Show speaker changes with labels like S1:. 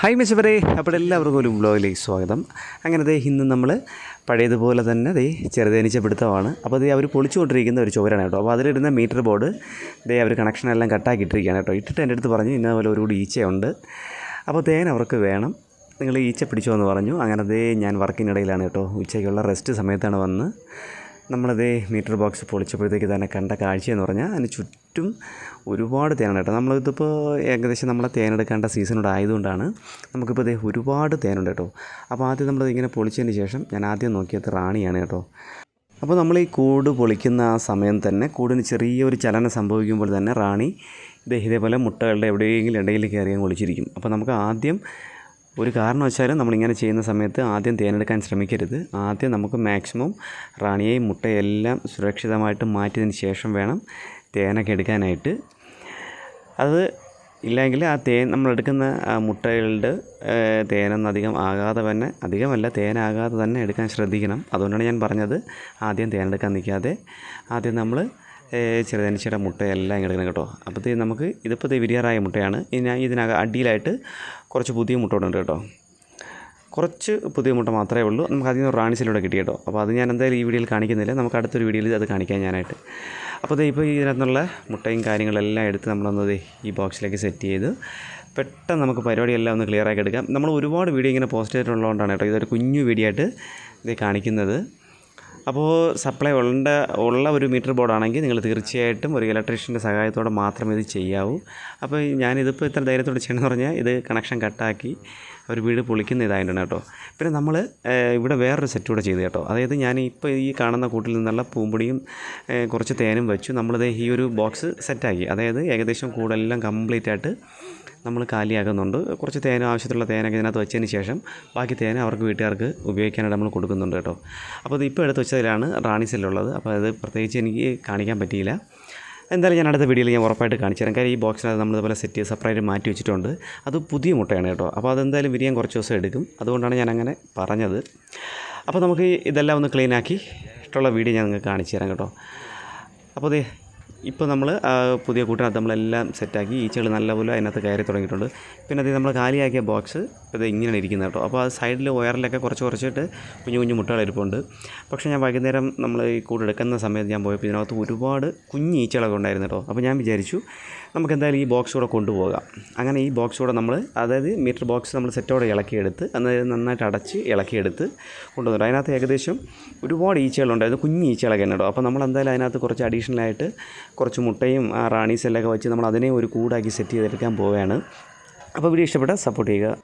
S1: Hi മെച്ചവരെ അപ്പോൾ എല്ലാവർക്കും ഒരു ബ്ലോഗിലേക്ക് സ്വാഗതം. അങ്ങനെ ദേ ഇന്ന് നമ്മൾ പഴയതുപോലെ തന്നെ ദേ ചെറുതേനീച്ച പിടുത്തമാണ് അപ്പോൾ ദേ അവർ പൊളിച്ചുകൊണ്ടിരിക്കുന്ന ഒരു ചോരാണ് കേട്ടോ. അപ്പോൾ അതിലിടുന്ന മീറ്റർ ബോർഡ് ദേ അവർ കണക്ഷനെല്ലാം കട്ടാക്കി ഇട്ടിരിക്കുകയാണ് കേട്ടോ. ഇട്ടിട്ട് എന്റെ അടുത്ത് പറഞ്ഞു ഇന്നപോലെ ഒരു കൂടി ഈച്ചയുണ്ട്. അപ്പോൾ തേൻ അവർക്ക് വേണം. നിങ്ങൾ ഈച്ച പിടിച്ചോ എന്ന് പറഞ്ഞു. അങ്ങനെ ദേ ഞാൻ വർക്കിനിടയിലാണ് കേട്ടോ. ഉച്ചയ്ക്കുള്ള റെസ്റ്റ് സമയത്താണ് വന്ന് നമ്മളതേ മീറ്റർ ബോക്സ് പൊളിച്ചപ്പോഴത്തേക്ക് തന്നെ കണ്ട കാഴ്ചയെന്ന് പറഞ്ഞാൽ അതിന് ചുറ്റും ഒരുപാട് തേനാണ് കേട്ടോ. നമ്മളിതിപ്പോൾ ഏകദേശം നമ്മളെ തേനെടുക്കേണ്ട സീസണോട് ആയതുകൊണ്ടാണ് നമുക്കിപ്പോൾ ഇതേ ഒരുപാട് തേനുണ്ട് കേട്ടോ. അപ്പോൾ ആദ്യം നമ്മളത് ഇങ്ങനെ പൊളിച്ചതിന് ശേഷം ഞാൻ ആദ്യം നോക്കിയത് റാണിയാണ് കേട്ടോ. അപ്പോൾ നമ്മൾ ഈ കൂട് പൊളിക്കുന്ന ആ സമയം തന്നെ കൂടിന് ചെറിയൊരു ചലനം സംഭവിക്കുമ്പോൾ തന്നെ റാണി ഇതേ ഇതേപോലെ മുട്ടകളുടെ എവിടെയെങ്കിലും ഇടയിൽ കയറിയാൽ ഒളിച്ചിരിക്കും. അപ്പോൾ നമുക്ക് ആദ്യം ഒരു കാരണവശാലും നമ്മളിങ്ങനെ ചെയ്യുന്ന സമയത്ത് ആദ്യം തേനെടുക്കാൻ ശ്രമിക്കരുത്. ആദ്യം നമുക്ക് മാക്സിമം റാണിയെയും മുട്ടയെല്ലാം സുരക്ഷിതമായിട്ട് മാറ്റിയതിന് ശേഷം വേണം തേനൊക്കെ എടുക്കാനായിട്ട്. അത് ഇല്ലെങ്കിൽ ആ തേൻ നമ്മളെടുക്കുന്ന മുട്ടകളുടെ തേനൊന്നും അധികം ആകാതെ തന്നെ അധികമല്ല തേനാകാതെ തന്നെ എടുക്കാൻ ശ്രദ്ധിക്കണം. അതുകൊണ്ടാണ് ഞാൻ പറഞ്ഞത് ആദ്യം തേനെടുക്കാൻ നിൽക്കാതെ. ആദ്യം നമ്മൾ ചെറുതനിച്ചയുടെ മുട്ടയെല്ലാം ഇങ്ങനെ എടുക്കണം കേട്ടോ. അപ്പോഴത്തേ നമുക്ക് ഇതിപ്പോൾ വിരിയാറായ മുട്ടയാണ്. ഇനി ഇതിനക അടിയിലായിട്ട് കുറച്ച് പുതിയ മുട്ട ഉണ്ട് കേട്ടോ. കുറച്ച് പുതിയ മുട്ട മാത്രമേ ഉള്ളൂ. നമുക്ക് അതിൽ നിന്ന് റാണിസിലൂടെ കിട്ടി കേട്ടോ. അപ്പോൾ അത് ഞാൻ എന്തായാലും ഈ വീഡിയോയിൽ കാണിക്കുന്നില്ല. നമുക്ക് അടുത്തൊരു വീഡിയോയിൽ അത് കാണിക്കാൻ ഞാനായിട്ട്. അപ്പോൾ ദേ ഇപ്പോൾ ഇതിനകത്തുള്ള മുട്ടയും കാര്യങ്ങളെല്ലാം എടുത്ത് നമ്മളൊന്നത് ഈ ബോക്സിലേക്ക് സെറ്റ് ചെയ്ത് പെട്ടെന്ന് നമുക്ക് പരിപാടിയെല്ലാം ഒന്ന് ക്ലിയർ ആക്കി എടുക്കാം. നമ്മൾ ഒരുപാട് വീഡിയോ ഇങ്ങനെ പോസ്റ്റ് ചെയ്തിട്ടുള്ളതുകൊണ്ടാണ് കേട്ടോ ഇതൊരു കുഞ്ഞു വീഡിയോ ആയിട്ട് ഇത് കാണിക്കുന്നത്. അപ്പോൾ സപ്ലൈ ഉള്ള ഉള്ള ഒരു മീറ്റർ ബോർഡാണെങ്കിൽ നിങ്ങൾ തീർച്ചയായിട്ടും ഒരു ഇലക്ട്രീഷ്യന്റെ സഹായത്തോടെ മാത്രമേ ഇത് ചെയ്യാവൂ. അപ്പോൾ ഞാനിതിപ്പോൾ ഇത്ര ധൈര്യത്തോടെ ചെയ്യണമെന്ന് പറഞ്ഞാൽ ഇത് കണക്ഷൻ കട്ടാക്കി ഒരു വീട് പൊളിക്കുന്ന ഇതായിട്ടാണ് കേട്ടോ. പിന്നെ നമ്മൾ ഇവിടെ വേറൊരു സെറ്റ് കൂടെ ചെയ്തു കേട്ടോ. അതായത് ഞാൻ ഇപ്പോൾ ഈ കാണുന്ന കൂട്ടിൽ നിന്നുള്ള പൂമ്പൊടിയും കുറച്ച് തേനും വെച്ചു. നമ്മളിത് ഈ ഒരു ബോക്സ് സെറ്റാക്കി അതായത് ഏകദേശം കൂടെല്ലാം കംപ്ലീറ്റ് ആയിട്ട് നമ്മൾ കാലിയാക്കുന്നുണ്ട്. കുറച്ച് തേൻ ആവശ്യത്തിലുള്ള തേനൊക്കെ ഇതിനകത്ത് വെച്ചതിന് ശേഷം ബാക്കി തേൻ അവർക്ക് വീട്ടുകാർക്ക് ഉപയോഗിക്കാനായിട്ട് നമ്മൾ കൊടുക്കുന്നുണ്ട് കേട്ടോ. അപ്പോൾ ഇത് ഇപ്പോൾ എടുത്ത് വെച്ചതിലാണ് റാണി സെല്ലുള്ളത്. അപ്പോൾ അത് പ്രത്യേകിച്ച് എനിക്ക് കാണിക്കാൻ പറ്റിയില്ല. എന്തായാലും ഞാൻ അടുത്ത വീഡിയോയിൽ ഞാൻ ഉറപ്പായിട്ട് കാണിച്ചു തരാം. കാര്യം ഈ ബോക്സിനകത്ത് നമ്മൾ ഇതുപോലെ സെറ്റ് സെപ്പറേറ്റ് മാറ്റി വെച്ചിട്ടുണ്ട്. അത് പുതിയ മുട്ടയാണ് കേട്ടോ. അപ്പോൾ അതെന്തായാലും വിരിയാൻ കുറച്ച് ദിവസം എടുക്കും. അതുകൊണ്ടാണ് ഞാൻ അങ്ങനെ പറഞ്ഞത്. അപ്പോൾ നമുക്ക് ഇതെല്ലാം ഒന്ന് ക്ലീൻ ആക്കി ഇഷ്ടമുള്ള വീഡിയോ ഞാൻ നിങ്ങൾക്ക് കാണിച്ചു തരാം കേട്ടോ. അപ്പോൾ ഇപ്പോൾ നമ്മൾ പുതിയ കൂട്ടിനകത്ത് നമ്മളെല്ലാം സെറ്റാക്കി ഈച്ചകൾ നല്ലപോലെ അതിനകത്ത് കയറി തുടങ്ങിയിട്ടുണ്ട്. പിന്നെ അത് നമ്മൾ കാലിയാക്കിയ ബോക്സ് ഇത് ഇങ്ങനെ ഇരിക്കുന്നത് കേട്ടോ. അപ്പോൾ ആ സൈഡിൽ വയറിലൊക്കെ കുറച്ച് കുറച്ചിട്ട് കുഞ്ഞു കുഞ്ഞു മുട്ടകൾ ഇരിപ്പുണ്ട്. പക്ഷേ ഞാൻ വൈകുന്നേരം നമ്മൾ ഈ കൂടെടുക്കുന്ന സമയത്ത് ഞാൻ പോയപ്പോൾ ഇതിനകത്ത് ഒരുപാട് കുഞ്ഞ് ഈച്ചകളൊക്കെ ഉണ്ടായിരുന്നു കേട്ടോ. അപ്പോൾ ഞാൻ വിചാരിച്ചു നമുക്ക് എന്തായാലും ഈ ബോക്സ് കൂടെ കൊണ്ടുപോകാം. അങ്ങനെ ഈ ബോക്സ് കൂടെ നമ്മൾ അതായത് മീറ്റർ ബോക്സ് നമ്മൾ സെറ്റോടെ ഇളക്കിയെടുത്ത് അതായത് നന്നായിട്ട് അടച്ച് ഇളക്കിയെടുത്ത് കൊണ്ടുവന്നു അതിനകത്ത് ഏകദേശം ഒരുപാട് ഈച്ചകളുണ്ടായിരുന്നു കുഞ്ഞ് ഈച്ചകളൊക്കെ ഉണ്ട് കേട്ടോ. അപ്പോൾ നമ്മൾ എന്തായാലും അതിനകത്ത് കുറച്ച് അഡീഷണലായിട്ട് കുറച്ച് മുട്ടയും ആ റാണീസെല്ലൊക്കെ വെച്ച് നമ്മൾ അതിനെ ഒരു കൂടാക്കി സെറ്റ് ചെയ്തെടുക്കാൻ പോവുകയാണ്. അപ്പോൾ വീഡിയോ ഇഷ്ടപ്പെട്ടാൽ സപ്പോർട്ട് ചെയ്യുക.